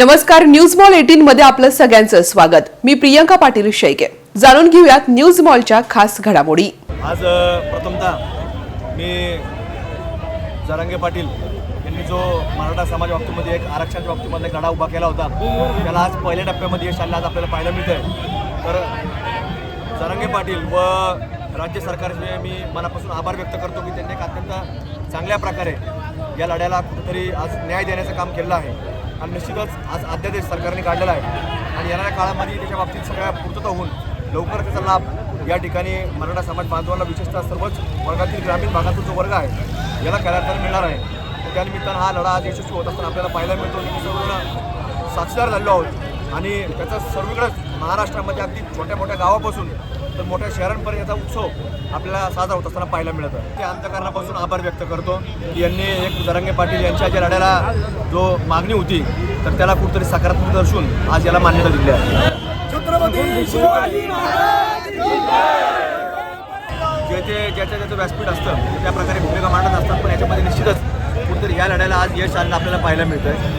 नमस्कार news mall eighteen मध्ये आपलं सगळ्यांचं स्वागत. मी प्रियंका पाटील शेळके. जाणून घेऊयात न्यूज मॉलच्या खास घडामोडी. आज प्रथमतः मी जरांगे पाटील यांनी जो मराठा समाज बाबतीमध्ये एक आरक्षणाच्या बाबतीमध्ये एक लढा उभा केला होता त्याला आज पहिल्या टप्प्यामध्ये यश आलं आज आपल्याला पाहायला मिळतं आहे तर जरांगे पाटील व राज्य सरकारचे मी मनापासून आभार व्यक्त करतो की त्यांनी एक अत्यंत चांगल्या प्रकारे या लढ्याला कुठेतरी आज न्याय देण्याचं काम केलं आहे. आणि निश्चितच आज अध्यादेश सरकारने काढलेला आहे. आणि येणाऱ्या काळामध्ये त्याच्या बाबतीत सगळ्या पूर्तता होऊन लवकर त्याचा लाभ या ठिकाणी मराठा समाज बांधवांना विशेषतः सर्वच वर्गातील ग्रामीण भागाचा जो वर्ग आहे याला करायला मिळणार आहे. त्यानिमित्तानं हा लढा आज यशस्वी होत असताना आपल्याला पाहायला मिळतो. की सर्व साक्षीदार झालो आहोत. आणि त्याचा सर्वीकडेच महाराष्ट्रामध्ये अगदी छोट्या मोठ्या गावापासून तर मोठ्या शहरांपर्यंत याचा उत्सव आपल्याला साजरा होत असताना पाहायला मिळतं. ते अंतकरणापासून आभार व्यक्त करतो. की यांनी एक जरंगे पाटील यांच्या ज्या लढ्याला जो मागणी होती तर त्याला कुठेतरी सकारात्मक दर्शून आज याला मान्यता दिली आहे. जे ते ज्याच्या ज्याचं व्यासपीठ असतं त्या प्रकारे भूमिका मांडत असतात पण याच्यामध्ये निश्चितच कुठेतरी या लढ्याला आज यश आलेलं आपल्याला पाहायला मिळतंय.